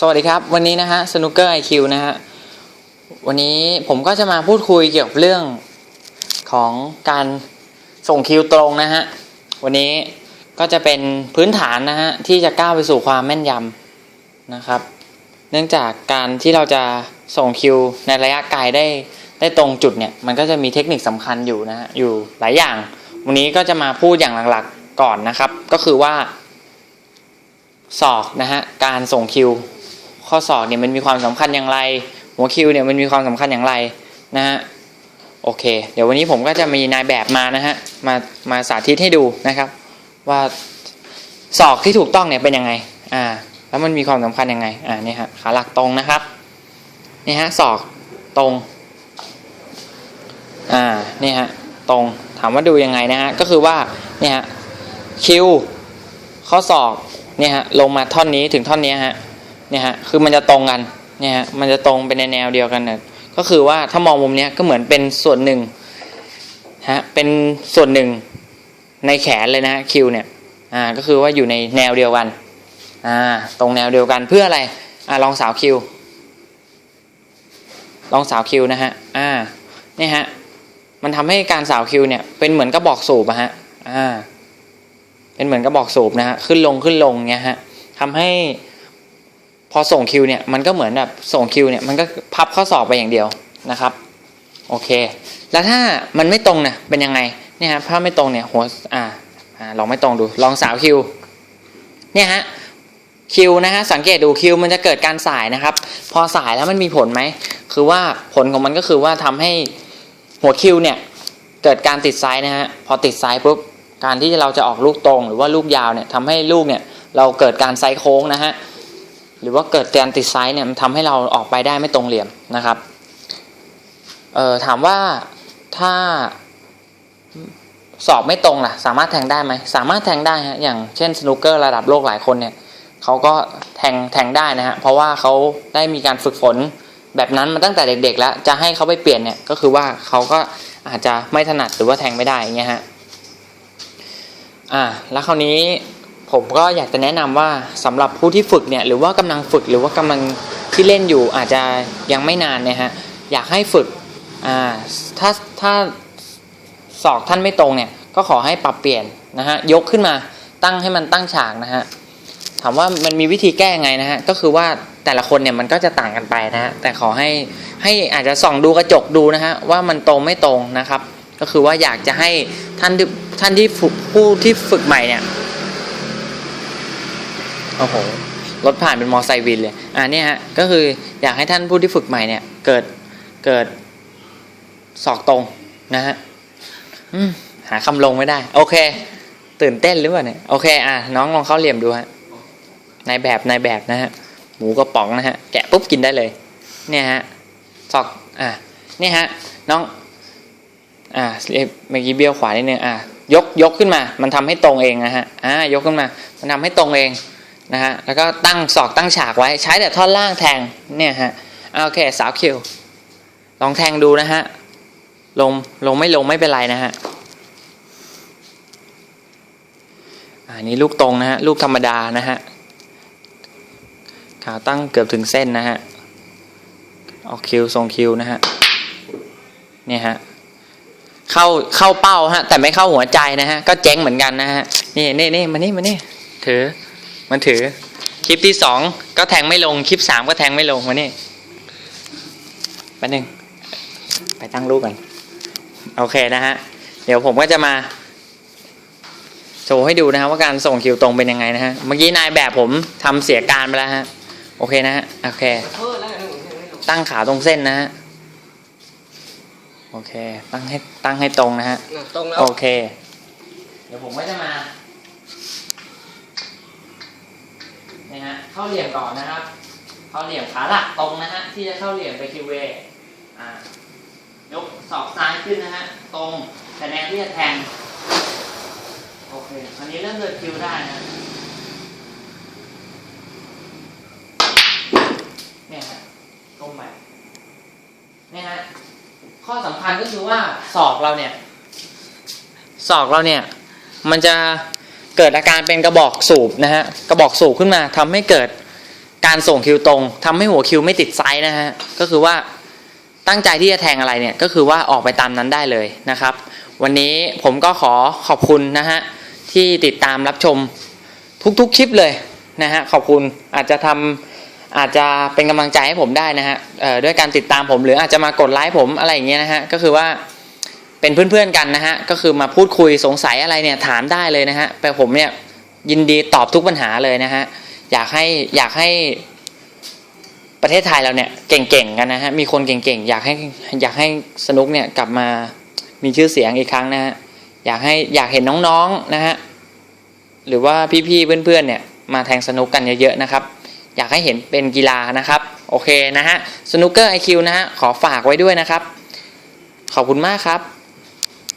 สวัสดีครับ วันนี้นะฮะสนุกเกอร์ไอคิวนะฮะวันนี้ผมก็จะมาพูดคุยเกี่ยวกับเรื่องของการส่งคิวตรงนะฮะวันนี้ก็จะเป็นพื้นฐานนะฮะที่จะก้าวไปสู่ความแม่นยำนะครับ เนื่องจากการที่เราจะส่งคิวในระยะไกลได้ได้ตรงจุดเนี่ยมันก็จะมีเทคนิคสำคัญอยู่นะฮะอยู่หลายอย่าง วันนี้ก็จะมาพูดอย่างหลักๆก่อนนะครับ ก็คือว่าศอกนะฮะการส่งคิว ข้อศอกเนี่ยมันมีความสำคัญอย่างไร หัวคิวเนี่ยมันมีความสำคัญอย่างไรนะฮะโอเค เดี๋ยววันนี้ผมก็จะมีนายแบบมานะฮะมามาสาธิตให้ดูนะครับ ว่าศอกที่ถูกต้องเนี่ยเป็นยังไงอ่าแล้วมันมีความสำคัญยังไงอ่านี่ฮะขาหลักตรงนะครับนี่ฮะศอกตรงอ่านี่ฮะตรงถามว่าดูยังไงนะฮะก็คือว่าเนี่ยฮะคิวข้อศอกเนี่ยฮะลงมาท่อนนี้ถึงท่อนนี้ฮะ เนี่ยฮะคือมันจะตรงกันเนี่ยฮะมันจะตรงไปในแนวเดียวกันนะก็คือว่าถ้ามองมุมเนี้ยก็เหมือนเป็นส่วนหนึ่งฮะเป็นส่วนหนึ่งในแขนเลยนะฮะคิวเนี่ยอ่าก็คือว่าอยู่ในแนวเดียวกันอ่าตรงแนวเดียวกันเพื่ออะไรอ่าลองสาวคิวลองสาวคิวนะฮะอ่าเนี่ยฮะมันทำให้การสาวคิวเนี่ยเป็นเหมือนกระบอกสูบอะฮะอ่าเป็นเหมือนกระบอกสูบนะฮะขึ้นลงขึ้นลงเงี้ยฮะทำให้ พอส่งคิวเนี่ยมันก็เหมือนแบบส่งคิวเนี่ยมันก็พับข้อสอบไปอย่างเดียวนะครับโอเค แล้วถ้ามันไม่ตรงเนี่ยเป็นยังไงเนี่ยฮะถ้าไม่ตรงเนี่ยหัวอ่าอ่าลองไม่ตรงดูลองสาวคิวเนี่ยฮะคิวนะฮะสังเกตดูคิวมันจะเกิดการสายนะครับ พอสายแล้วมันมีผลไหมคือว่าผลของมันก็คือว่าทำให้หัวคิวเนี่ยเกิดการติดไซส์นะฮะพอติดไซส์ปุ๊บการที่เราจะออกลูกตรงหรือว่าลูกยาวเนี่ยทำให้ลูกเนี่ยเราเกิดการไซส์โค้งนะฮะ หรือว่าเกิดการติดไซส์เนี่ยมันทำให้เราออกไปได้ไม่ตรงเหลี่ยมนะครับเอ่อถามว่าถ้าสอบไม่ตรงล่ะ สามารถแทงได้ไหมสามารถแทงได้ฮะอย่างเช่นสนุกเกอร์ระดับโลกหลายคนเนี่ยเขาก็แทงแทงได้นะฮะเพราะว่าเขาได้มีการฝึกฝนแบบนั้นมาตั้งแต่เด็กๆแล้ว จะให้เขาไปเปลี่ยนเนี่ยก็คือว่าเขาก็อาจจะไม่ถนัดหรือว่าแทงไม่ได้อย่างเงี้ยฮะอ่าแล้วคราวนี้ ผมก็อยากจะแนะนำว่าสำหรับผู้ที่ฝึกเนี่ยหรือว่ากำลังฝึกหรือว่ากำลังที่เล่นอยู่อาจจะยังไม่นานเนี่ยฮะอยากให้ฝึกอ่าถ้าถ้าศอกท่านไม่ตรงเนี่ยก็ขอให้ปรับเปลี่ยนนะฮะยกขึ้นมาตั้งให้มันตั้งฉากนะฮะถามว่ามันมีวิธีแก้ยังไงนะฮะก็คือว่าแต่ละคนเนี่ยมันก็จะต่างกันไปนะฮะแต่ขอให้ให้อาจจะส่องดูกระจกดูนะฮะว่ามันตรงไม่ตรงนะครับ ก็คือว่าอยากจะให้ท่านท่านที่ผู้ที่ฝึกใหม่เนี่ย โอ้โหรถผ่านเป็นมอไซค์วินเลยอ่าเนี่ยฮะก็คืออยากให้ท่านผู้ที่ฝึกใหม่เนี่ย เกิดเกิดศอกตรงนะฮะหาคำลงไม่ได้ โอเค ตื่นเต้นหรือเปล่าเนี่ยโอเค อะน้องลองเข้าเหลี่ยมดูฮะนายแบบนายแบบนะฮะหมูกระป๋องนะฮะแกะปุ๊บกินได้เลย เนี่ยฮะศอกอะเนี่ยฮะน้อง อ่าเมื่อกี้เบี้ยวขวานิดนึงอะยกยกขึ้นมา มันทำให้ตรงเองนะฮะอ่ายกขึ้นมา มันทำให้ตรงเอง นะฮะแล้วก็ตั้งศอกตั้งฉากไว้ใช้แต่ท่อนล่างแทงเนี่ยฮะอ่าโอเคสาวคิวลองแทงดูนะฮะลงลงไม่ลงไม่เป็นไรนะฮะอันนี้ลูกตรงนะฮะลูกธรรมดานะฮะขาตั้งเกือบถึงเส้นนะฮะออกคิวทรงคิวนะฮะเนี่ยฮะเข้าเข้าเป้าฮะแต่ไม่เข้าหัวใจนะฮะก็เจ๊งเหมือนกันนะฮะนี่นี่นี่มานี่มานี่ถือ มันถือ คลิปที่สองก็แทงไม่ลง คลิปสามก็แทงไม่ลงมานี่แป๊บนึงไปตั้งรูปกัน โอเคนะฮะ เดี๋ยวผมก็จะมาโชว์ให้ดูนะฮะว่าการส่งคิวตรงเป็นยังไงนะฮะ เมื่อกี้นายแบบผมทำเสียการไปแล้วฮะ โอเคนะฮะ โอเค ตั้งขาตรงเส้นนะฮะ โอเค ตั้งให้ตั้งให้ตรงนะฮะ ตรงแล้ว โอเค เดี๋ยวผมก็จะมาเนี่ยฮะเข้าเหลี่ยมก่อนนะครับ เข้าเหลี่ยมขาหลักตรงนะฮะที่จะเข้าเหลี่ยมไปคิวเวอ่ายกศอกซ้ายขึ้นนะฮะตรงแต่แนวที่จะแทงโอเคอันนี้เริ่มเดินคิวได้นะเนี่ยฮะตรงไปเนี่ยฮะข้อสำคัญก็คือว่าศอกเราเนี่ยศอกเราเนี่ย มันจะ เกิดอาการเป็นกระบอกสูบนะฮะกระบอกสูบขึ้นมาทำให้เกิดการส่งคิวตรงทำให้หัวคิวไม่ติดไซส์นะฮะก็คือว่าตั้งใจที่จะแทงอะไรเนี่ยก็คือว่าออกไปตามนั้นได้เลยนะครับ วันนี้ผมก็ขอขอบคุณนะฮะที่ติดตามรับชมทุกๆคลิปเลยนะฮะขอบคุณอาจจะทำอาจจะเป็นกำลังใจให้ผมได้นะฮะด้วยการติดตามผมหรืออาจจะมากดไลค์ผมอะไรอย่างเงี้ยนะฮะก็คือว่า เป็นเพื่อนๆกันนะฮะก็คือมาพูดคุยสงสัยอะไรเนี่ยถามได้เลยนะฮะแต่ผมเนี่ยยินดีตอบทุกปัญหาเลยนะฮะอยากให้อยากให้ประเทศไทยเราเนี่ยเก่งๆกันนะฮะมีคนเก่งๆอยากให้อยากให้สนุกเนี่ยกลับมามีชื่อเสียงอีกครั้งนะฮะอยากให้อยากเห็นน้องๆนะฮะหรือว่าพี่ๆเพื่อนๆเนี่ยมาแทงสนุกกันเยอะๆนะครับ อยากให้เห็นเป็นกีฬานะครับ โอเคนะฮะสนุกเกอร์ไอคิวนะฮะขอฝากไว้ด้วยนะครับ ขอบคุณมากครับ